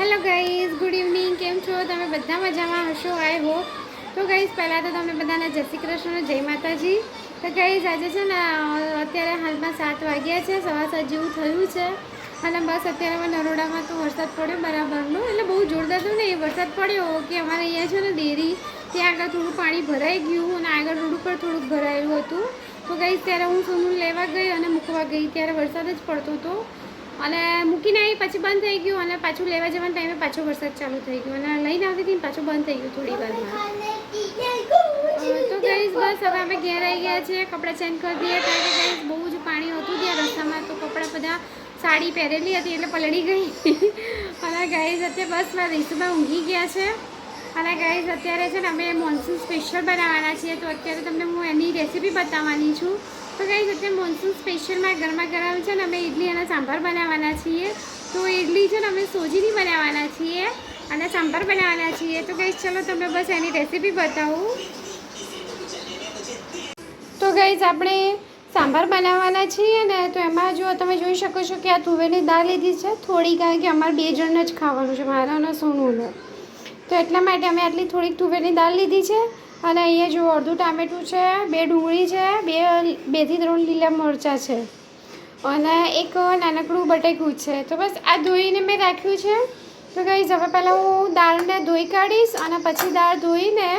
Hello guys, good evening. કેમ છો? તમે બધા મજામાં હશો? I hope. તો ગાઈઝ, પહેલાં તો તમને બધાને જય શ્રી કૃષ્ણ, જય માતાજી. તો ગાઈઝ, આજે છે ને, અત્યારે હાલમાં સાત વાગ્યા છે, સવા સાત જેવું થયું છે. અને બસ અત્યારે નરોડામાં તો વરસાદ પડ્યો બરાબરનો. એટલે બહુ જોરદાર તો એ વરસાદ પડ્યો કે અમારે અહીંયા છે ને ડેરી, ત્યાં આગળ થોડું પાણી ભરાઈ ગયું અને આગળ રોડ ઉપર થોડુંક ભરાયેલું હતું. તો ગાઈઝ, ત્યારે હું સોનું લેવા ગઈ અને મૂકવા ગઈ, ત્યારે વરસાદ જ પડતો હતો અને મૂકીને આવી પછી બંધ થઈ ગયું અને પાછું લેવા જવાના ટાઈમે પાછો વરસાદ ચાલુ થઈ ગયો. અને લઈને આવતી હતી પાછું બંધ થઈ ગયું થોડી વારમાં. તો ગઈશ બસ હવે અમે ઘેર આવી ગયા છીએ, કપડાં ચેન્જ કરી દઈએ, કારણ કે ગઈશ બહુ જ પાણી હતું ત્યાં રસ્તામાં, તો કપડાં બધા સાડી પહેરેલી હતી એટલે પલળી ગઈ. અને ગાઈઝ અત્યારે બસ મારા રીસુમાં ઊંઘી ગયા છે. અને ગાઈઝ અત્યારે છે ને અમે મોન્સૂન સ્પેશિયલ બનાવવાના છીએ, તો અત્યારે તમને હું એની રેસીપી બતાવવાની છું. તો કઈ અત્યારે મોન્સૂન સ્પેશિયલમાં ગરમા ગરમ છે ને, અમે ઇડલી અને સાંભાર બનાવવાના છીએ. તો ઇડલી છે ને, અમે સોજીની બનાવવાના છીએ અને સાંભાર બનાવવાના છીએ. તો કઈ ચલો તમને બસ એની રેસીપી બતાવું. તો ગાઈઝ આપણે સાંભાર બનાવવાના છીએ ને, તો એમાં જો તમે જોઈ શકો છો કે આ તુવેરની દાળ લીધી છે. થોડી કારણ કે અમારે બે જણને જ ખાવાનું છે, મારા અને સોનુને. તો એટલા માટે અમે આટલી થોડીક તુવેરની દાળ લીધી છે. અને અહીંયા જો અડધું ટામેટું છે, બે ડુંગળી છે, બે, બેથી ત્રણ લીલા મરચાં છે. અને એક નાનકડું બટેકું છે. તો બસ આ ધોઈને મેં રાખ્યું છે. તો ગાઈઝ, હવે પહેલાં હું દાળને ધોઈ કાઢીશ અને પછી દાળ ધોઈને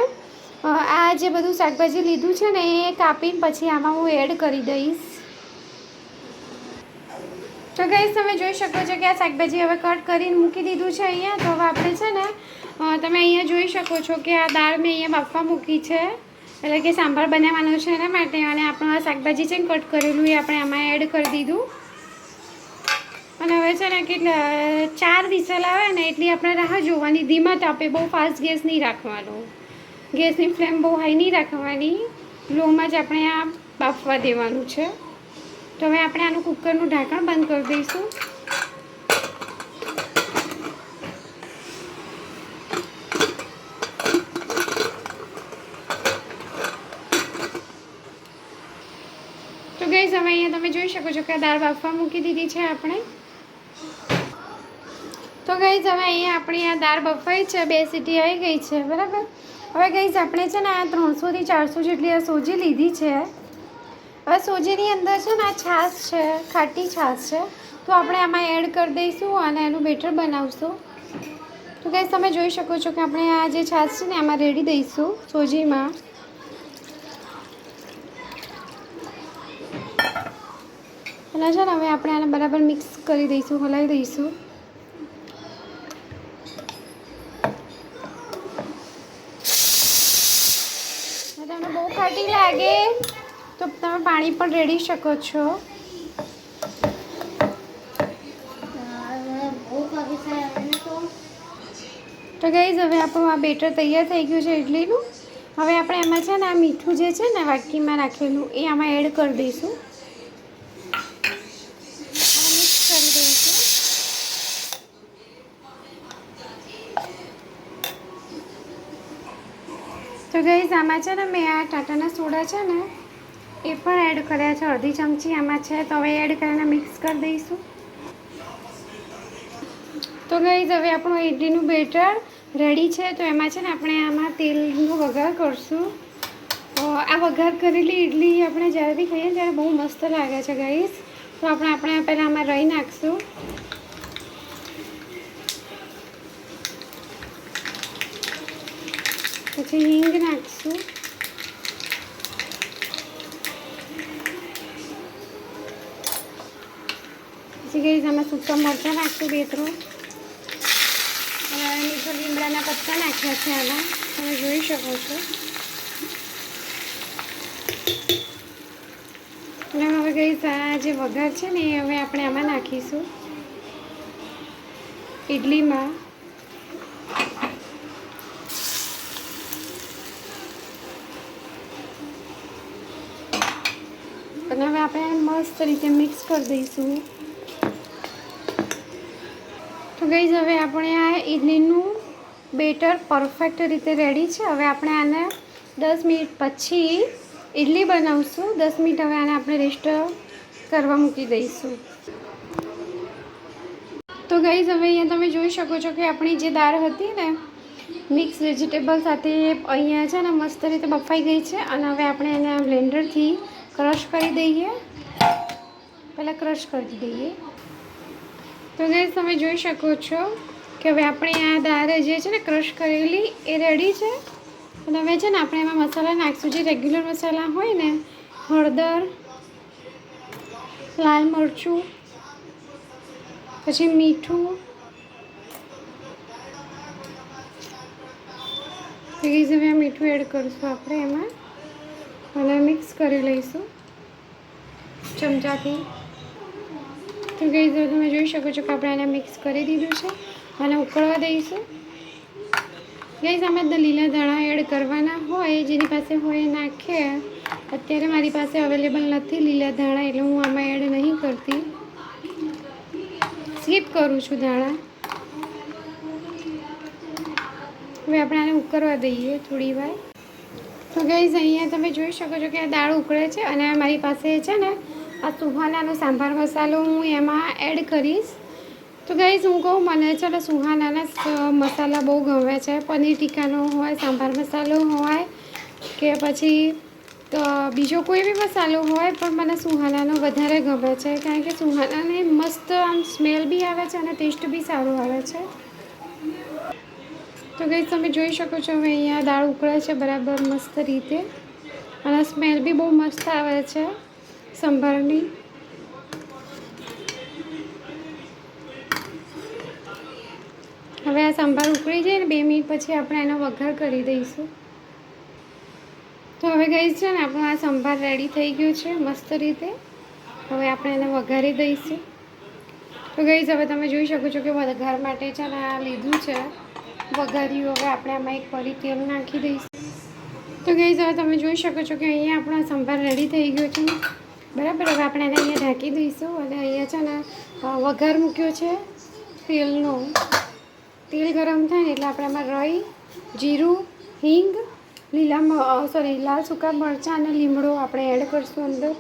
આ જે બધું શાકભાજી લીધું છે ને, એ કાપીને પછી આમાં હું એડ કરી દઈશ. તો ગાઈઝ, તમે જોઈ શકો છો કે આ શાકભાજી હવે કટ કરીને મૂકી દીધું છે અહીંયા. તો હવે આપણે છે ને તમે અહીંયા જોઈ શકો છો કે આ દાળ મેં અહીંયા બાફવા મૂકી છે. એટલે કે સાંભાર બનાવવાનો છે એના માટે અને આપણું આ શાકભાજી છે ને કટ કરેલું એ આપણે આમાં એડ કરી દીધું. અને હવે છે ને કેટલા, ચાર વિસલ આવે ને એટલી આપણે રાહ જોવાની. ધીમા તાપે બહુ ફાસ્ટ ગેસ નહીં રાખવાનો. ગેસની ફ્લેમ બહુ હાઈ નહીં રાખવાની. લોમાં જ આપણે આ બાફવા દેવાનું છે. તો હવે આપણે આનું કુકરનું ઢાંકણ બંધ કરી દઈશું. તો ગઈ હવે અહીંયા તમે જોઈ શકો છો કે દાળ બાફવા મૂકી દીધી છે આપણે. તો ગઈ હવે અહીંયા આપણી આ દાળ બફાઈ છે, બે સીટી આવી ગઈ છે, બરાબર? હવે ગઈ આપણે છે ને આ ત્રણસોથી ચારસો જેટલી આ સોજી લીધી છે. હવે સોજીની અંદર છે ને આ છાશ છે, ખાટી છાશ છે, તો આપણે આમાં એડ કરી દઈશું અને એનું બેટર બનાવશું. તો ગઈ તમે જોઈ શકો છો કે આપણે આ જે છાશ છે ને, આમાં રેડી દઈશું સોજીમાં. અને છે ને, હવે આપણે આને બરાબર મિક્સ કરી દઈશું, હલાવી દઈશું. તમને બહુ ખાટી લાગે, તો તમે પાણી પણ રેડી શકો છો. તો ગઈઝ હવે આપણું આ બેટર તૈયાર થઈ ગયું છે ઇડલીનું હવે આપણે એમાં છે ને, આ મીઠું જે છે ને, વાટકીમાં રાખેલું, એ આમાં એડ કરી દઈશું અને મિક્સ કરી દઈશું તો ગઈઝ આમાં છે ને મેં આ ટાટાના સોડા છે ને, એ પણ એડ કર્યા છે, અડધી ચમચી આમાં છે, તો હવે એડ કરીને મિક્સ કરી દઈશું. તો ગઈઝ હવે આપણું ઇડલીનું બેટર રેડી છે, તો એમાં છે ને આપણે આમાં તેલનો વઘાર કરશું. આ વઘાર કરેલી ઇડલી આપણે જ્યારે બી ખાઈએ ત્યારે બહુ મસ્ત લાગે છે ગાઈસ તો આપણે આપણે પહેલાં આમાં રહી નાખશું. પછી હિંગ નાખશું પછી ગઈ આમાં સૂકા મરચાં નાખશું બે ત્રણ અને મીઠો લીમડાના પત્તા નાખ્યા છે આમાં તમે જોઈ શકો છો અને હવે ગઈ આ જે વઘાર છે ને એ હવે આપણે આમાં નાખીશું ઇડલીમાં અને હવે આપણે મસ્ત રીતે મિક્સ કરી દઈશું. તો ગઈ હવે આપણે આ ઇડલીનું બેટર પરફેક્ટ રીતે રેડી છે. હવે આપણે આને દસ મિનિટ પછી ઇડલી બનાવશું. દસ મિનિટ હવે આને આપણે રેસ્ટ કરવા મૂકી દઈશું. તો ગઈ હવે અહીંયા તમે જોઈ શકો છો કે આપણી જે દાળ હતી ને મિક્સ વેજીટેબલ સાથે અહીંયા છે ને, મસ્ત રીતે બફાઈ ગઈ છે. અને હવે આપણે એને બ્લેન્ડરથી ક્રશ કરી દઈએ પહેલાં ક્રશ કરી દઈએ તો ગઈ તમે જોઈ શકો છો કે હવે આપણે આ દાળ જે છે ને ક્રશ કરેલી એ રેડી છે। અને હવે છે ને આપણે એમાં મસાલા નાખીશું. જે રેગ્યુલર મસાલા હોય ને, હળદર, લાલ મરચું, પછી મીઠું હવે મીઠું એડ કરીશું આપણે એમાં. અને મિક્સ કરી લઈશું ચમચાથી. તો ગઈ તો તમે જોઈ શકો છો કે આપણે એને મિક્સ કરી દીધું છે અને ઉકળવા દઈશું. ગઈ આમાં લીલા ધાણા એડ કરવાના હોય, જેની પાસે હોય નાખે. અત્યારે મારી પાસે અવેલેબલ નથી લીલા ધાણા, એટલે હું આમાં એડ નહીં કરતી. સ્કીપ કરું છું ધાણા. હવે આપણે આને ઉકળવા દઈએ થોડી વાર. તો ગઈઝ અહીંયા તમે જોઈ શકો છો કે દાળ ઉકળે છે અને મારી પાસે છે ને આ સુહાનાનો સાંભાર મસાલો હું એમાં એડ કરીશ. તો ગઈઝ હું કહું, મને છે ને સુહાનાના મસાલા બહુ ગમે છે. પનીર ટીકાનો હોય, સાંભાર મસાલો હોય કે પછી બીજો કોઈ બી મસાલો હોય, પણ મને સુહાનાનો વધારે ગમે છે. કારણ કે સુહાનાને મસ્ત આમ સ્મેલ બી આવે છે અને ટેસ્ટ બી સારો આવે છે. તો ગઈ તમે જોઈ શકો છો, હવે અહીંયા દાળ ઉકળે છે બરાબર મસ્ત રીતે. અને સ્મેલ બી બહુ મસ્ત આવે છે સંભારની. હવે આ સંભાર ઉકળી જાય ને બે મિનિટ પછી આપણે એનો વઘાર કરી દઈશું. તો હવે ગઈ છે ને, આપણો આ સંભાર રેડી થઈ ગયું છે મસ્ત રીતે. હવે આપણે એને વઘારી દઈશું. તો ગઈ હવે તમે જોઈ શકો છો કે વઘાર માટે છે ને આ લીધું છે. વઘાર્યું હવે આપણે આમાં એક પરી તેલ નાખી દઈશું. તો ગઈ હવે તમે જોઈ શકો છો કે અહીંયા આપણો સંભાર રેડી થઈ ગયો છે. બરાબર? હવે આપણે એને અહીંયા ઢાંકી દઈશું. અને અહીંયા છે ને વઘાર મૂક્યો છે તેલનો. તેલ ગરમ થાય ને એટલે આપણે આમાં રઈ, જીરું, હિંગ, લીલા સોરી લાલ સૂકા મરચાં અને લીમડો આપણે એડ કરીશું અંદર.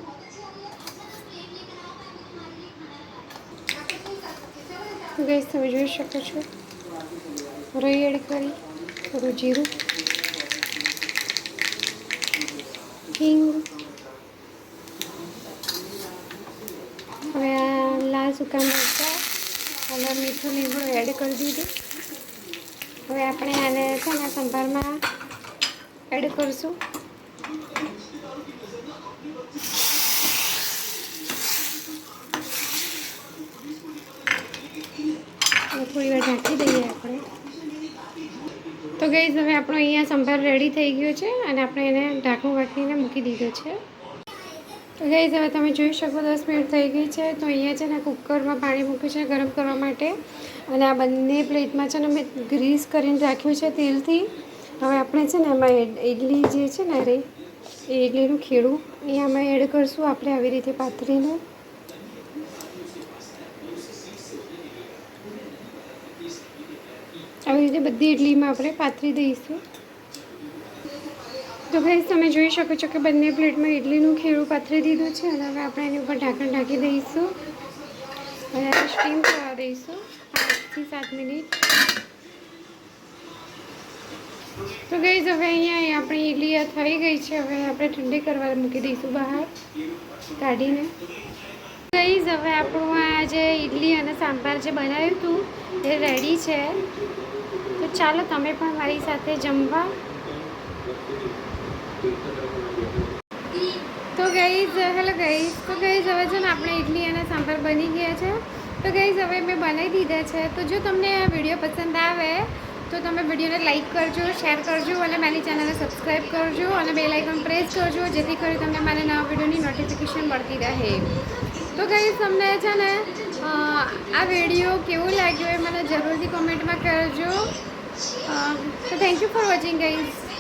ગેસ તમે જોઈ શકો છો. રાઈ એડ કરી, થોડું જીરું, હિંગ, હવે આ લાલ સૂકા મરચાં, અને મીઠું લીમડો એડ કરી દીધું. હવે આપણે આને છે ને સંભારમાં એડ કરીશું. થોડી વાર ઢાંકી દઈએ આપણે. તો ગઈ હવે આપણો અહીંયા સંભાર રેડી થઈ ગયો છે અને આપણે એને ઢાંકણું વાટીને મૂકી દીધો છે. તો ગઈ હવે તમે જોઈ શકો દસ મિનિટ થઈ ગઈ છે. તો અહીંયા છે ને કુકરમાં પાણી મૂક્યું છે ગરમ કરવા માટે. અને આ બંને પ્લેટમાં છે ને મેં ગ્રીસ કરીને રાખ્યું છે તેલથી. હવે આપણે છે ને એમાં ઇડ- ઇડલી જે છે ને રે એ ઇડલીનું ખીડું એ આમાં એડ કરશું. આપણે આવી રીતે પાથરીને. આવી રીતે બધી ઇડલીમાં આપણે પાથરી દઈશું. તો ભાઈ તમે જોઈ શકો છો કે બંને પ્લેટમાં ઇડલીનું ખીરું પાથરી દીધું છે અને હવે આપણે એની ઉપર ઢાંકણ ઢાંકી દઈશું. અને સ્ટીમ થવા દઈશું પાંચથી સાત મિનિટ. તો ગઈ હવે અહીંયા આપણી ઇડલી થઈ ગઈ છે. હવે આપણે ઠંડી કરવા મૂકી દઈશું બહાર, કાઢીને. ગઈ હવે આપણું આ જે ઇડલી અને સાંભાર જે બનાવ્યું હતું, એ રેડી છે. તો ચાલો તમે પણ મારી સાથે જમવા. તો ગઈઝ હેલો ગઈઝ તો ગઈઝ હવે છે ને આપણે ઇડલી અને સાંભાર બની ગયા છે. તો ગઈઝ હવે મેં બનાવી દીધા છે. તો જો તમને આ વીડિયો પસંદ આવે, તો તમે વિડીયોને લાઇક કરજો શેર કરજો અને મારી ચેનલને સબસ્ક્રાઈબ કરજો અને બે લાઇકન પ્રેસ કરજો, જેથી કરી તમને મારા નવા વિડીયોની નોટિફિકેશન મળતી રહે. તો ગઈઝ તમને છે ને આ વીડિયો કેવો લાગ્યો એ મને જરૂરથી કોમેન્ટમાં કરજો તો thank you for watching guys